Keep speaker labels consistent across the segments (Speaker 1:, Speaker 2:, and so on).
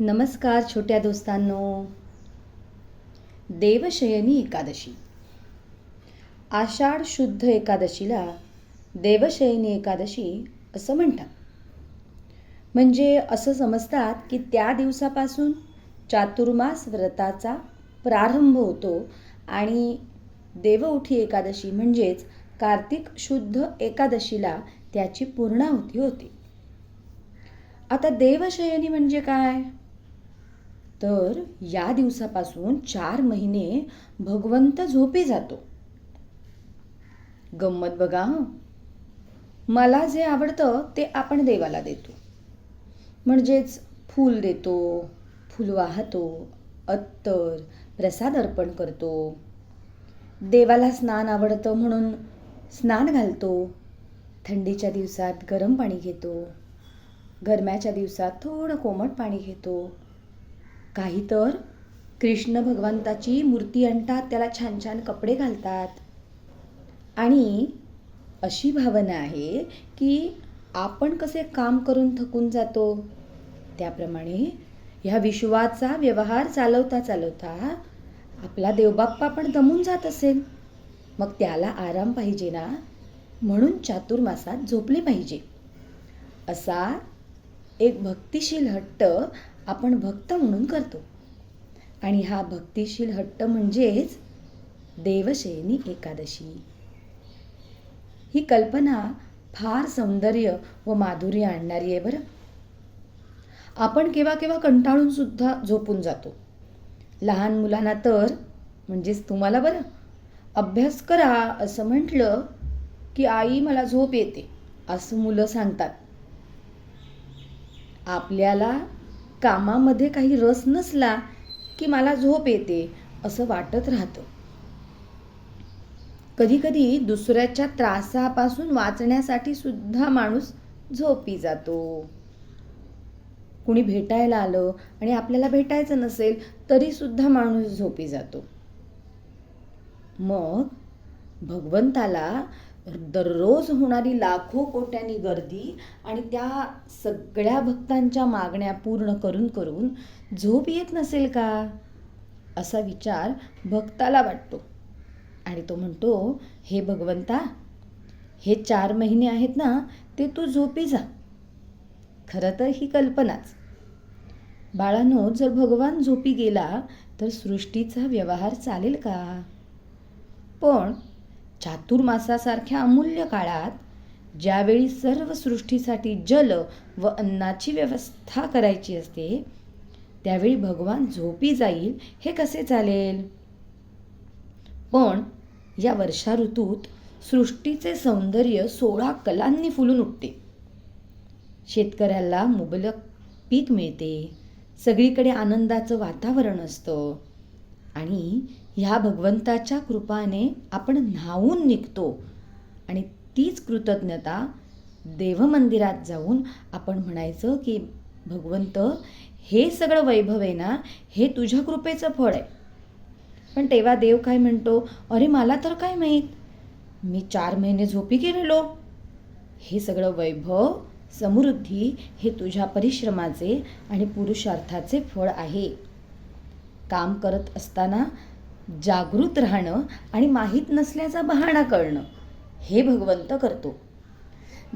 Speaker 1: नमस्कार छोट्या दोस्तांनो. देवशयनी एकादशी. आषाढ शुद्ध एकादशीला देवशयनी एकादशी असं म्हणतात. म्हणजे असं समजतात की त्या दिवसापासून चातुर्मास व्रताचा प्रारंभ होतो आणि देवउठी एकादशी म्हणजेच कार्तिक शुद्ध एकादशीला त्याची पूर्णाहुती होते. आता देवशयनी म्हणजे काय? तर या दिवसापासून चार महिने भगवंत झोपी जातो. गंमत बघा मला जे आवडतं ते आपण देवाला देतो. म्हणजेच फूल देतो फूल वाहतो अत्तर प्रसाद अर्पण करतो. देवाला स्नान आवडतं म्हणून स्नान घालतो. थंडीच्या दिवसात गरम पाणी घेतो. गरम्याच्या दिवसात थोडं कोमट पाणी घेतो. काही तर कृष्ण भगवंताची मूर्ती आणतात त्याला छान छान कपडे घालतात. आणि अशी भावना आहे की आपण कसे काम करून थकून जातो. त्याप्रमाणे ह्या विश्वाचा व्यवहार चालवता चालवता आपला देवबाप्पा पण दमून जात असेल. मग त्याला आराम पाहिजे ना? म्हणून चातुर्मासात झोपले पाहिजे. असा एक भक्तिशील हट्ट आपण भक्त म्हणून करतो. आणि हा भक्तिशील हट्ट म्हणजेच देवशयनी एकादशी. ही कल्पना फार सौंदर्य व माधुर्य आणणारी आहे बरं. आपण केव्हा केव्हा कंटाळून सुद्धा झोपून जातो. लहान मुलांना तर म्हणजेच तुम्हाला बरं अभ्यास करा असं म्हटलं की आई मला झोप येते असं मुलं सांगतात. आपल्याला कामामध्ये काही रस नसला की मला झोप येते असं वाटत राहतं. कधीकधी दुसऱ्याच्या त्रासापासून वाचण्यासाठी सुद्धा माणूस झोपी जातो. कुणी भेटायला आलं आणि आपल्याला भेटायचं नसेल तरी सुद्धा माणूस झोपी जातो. मग भगवंताला दररोज होणारी लाखो कोट्यांनी गर्दी आणि त्या सगळ्या भक्तांच्या मागण्या पूर्ण करून करून झोप येत नसेल का? असा विचार भक्ताला वाटतो. आणि तो म्हणतो हे भगवंता हे चार महिने आहेत ना ते तू झोपी जा. खरं तर ही कल्पनाच. बाळानो जर भगवान झोपी गेला तर सृष्टीचा व्यवहार चालेल का? पण चातुर्मासासारख्या अमूल्य काळात ज्यावेळी सर्व सृष्टीसाठी जल व अन्नाची व्यवस्था करायची असते त्यावेळी भगवान झोपी जाईल हे कसे चालेल? पण या वर्षा ऋतूत सृष्टीचे सौंदर्य सोळा कलांनी फुलून उठते. शेतकऱ्याला मुबलक पीक मिळते सगळीकडे आनंदाचं वातावरण असतं आणि ह्या भगवंताच्या कृपाने आपण न्हावून निघतो. आणि तीच कृतज्ञता देवमंदिरात जाऊन आपण म्हणायचं की भगवंत हे सगळं वैभव आहे ना हे तुझ्या कृपेचं फळ आहे. पण तेव्हा देव काय म्हणतो अरे मला तर काय माहीत? मी चार महिने झोपी गेलेलो. हे सगळं वैभव समृद्धी हे तुझ्या परिश्रमाचे आणि पुरुषार्थाचे फळ आहे. काम करत असताना जागृत राहणं आणि माहीत नसल्याचा बहाणा करणं हे भगवंत करतो.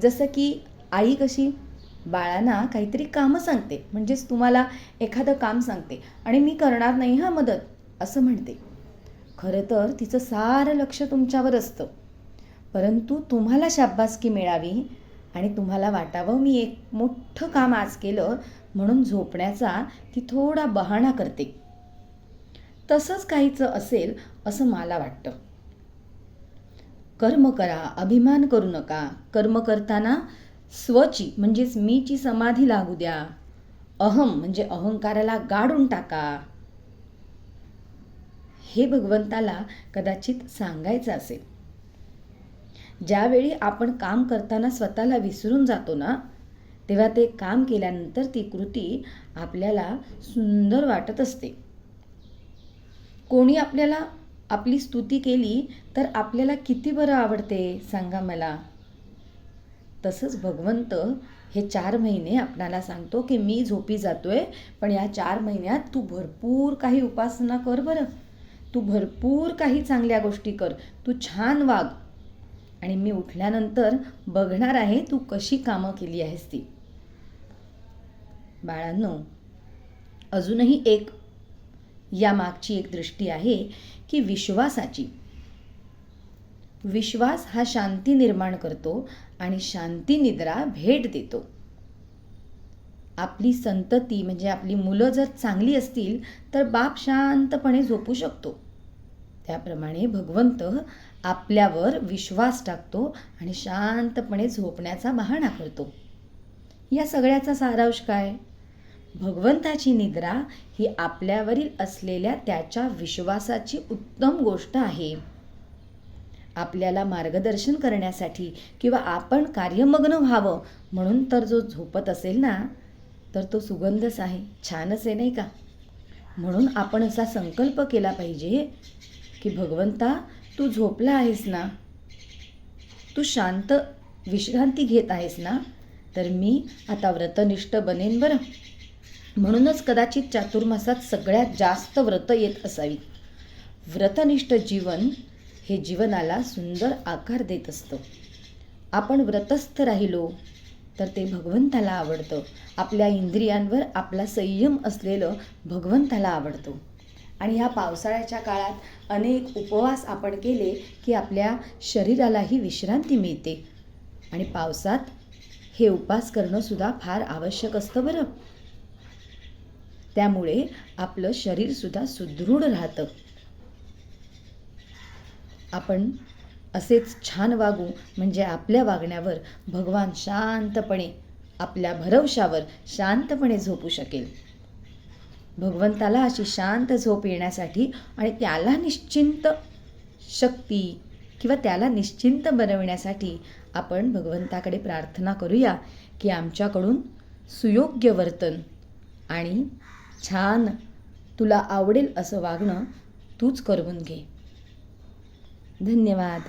Speaker 1: जसं की आई कशी बाळांना काहीतरी कामं सांगते म्हणजेच तुम्हाला एखादं काम सांगते आणि मी करणार नाही हा मदत असं म्हणते. खरं तर तिचं सारं लक्ष तुमच्यावर असतं. परंतु तुम्हाला शाब्बासकी मिळावी आणि तुम्हाला वाटावं मी एक मोठं काम आज केलं म्हणून झोपण्याचा ती थोडा बहाणा करते. तसंच काहीचं असेल असं मला वाटतं. कर्म करा अभिमान करू नका. कर्म करताना स्वची म्हणजेच मीची समाधी लागू द्या. अहम म्हणजे अहंकाराला गाडून टाका. हे भगवंताला कदाचित सांगायचं असेल. ज्यावेळी आपण काम करताना स्वतःला विसरून जातो ना तेव्हा ते काम केल्यानंतर ती कृती आपल्याला सुंदर वाटत असते. कोणी आपल्याला आपली स्तुती केली तर आपल्याला किती बरं आवडते सांगा मला? तसंच भगवंत हे चार महिने आपणाला सांगतो की मी झोपी जातोय पण या चार महिन्यात तू भरपूर काही उपासना कर बरं. तू भरपूर काही चांगल्या गोष्टी कर. तू छान वाग. आणि मी उठल्यानंतर बघणार आहे तू कशी कामं केली आहेस ती. बाळांनो अजूनही एक या मागची एक दृष्टी आहे की विश्वासाची. विश्वास हा शांती निर्माण करतो आणि शांती निद्रा भेट देतो. आपली संतती म्हणजे आपली मुलं जर चांगली असतील तर बाप शांतपणे झोपू शकतो. त्याप्रमाणे भगवंत आपल्यावर विश्वास टाकतो आणि शांतपणे झोपण्याचा बहाणा करतो. या सगळ्याचा सारांश काय? भगवंताची निद्रा ही आपल्यावरील असलेल्या त्याच्या विश्वासाची उत्तम गोष्ट आहे. आपल्याला मार्गदर्शन करण्यासाठी किंवा आपण कार्यमग्न व्हावं म्हणून तर जो झोपत असेल ना तर तो सुगंधच आहे छानच आहे नाही का? म्हणून आपण असा संकल्प केला पाहिजे की भगवंता तू झोपला आहेस ना? तू शांत विश्रांती घेत आहेस ना? तर मी आता व्रतनिष्ठ बनेन बरं. म्हणूनच कदाचित चातुर्मासात सगळ्यात जास्त व्रत येत असावीत. व्रतनिष्ठ जीवन हे जीवनाला सुंदर आकार देत असतं. आपण व्रतस्थ राहिलो तर ते भगवंताला आवडतं. आपल्या इंद्रियांवर आपला संयम असलेलं भगवंताला आवडतो. आणि ह्या पावसाळ्याच्या काळात अनेक उपवास आपण केले की आपल्या शरीरालाही विश्रांती मिळते. आणि पावसात हे उपास करणंसुद्धा फार आवश्यक असतं बरं. त्यामुळे आपलं शरीरसुद्धा सुदृढ राहतं. आपण असेच छान वागू म्हणजे आपल्या वागण्यावर भगवान शांतपणे आपल्या भरवशावर शांतपणे झोपू शकेल. भगवंताला अशी शांत झोप येण्यासाठी आणि त्याला निश्चिंत शक्ती किंवा त्याला निश्चिंत बनविण्यासाठी आपण भगवंताकडे प्रार्थना करूया की आमच्याकडून सुयोग्य वर्तन आणि छान तुला आवडेल असं वागणं तूच करवून घे. धन्यवाद.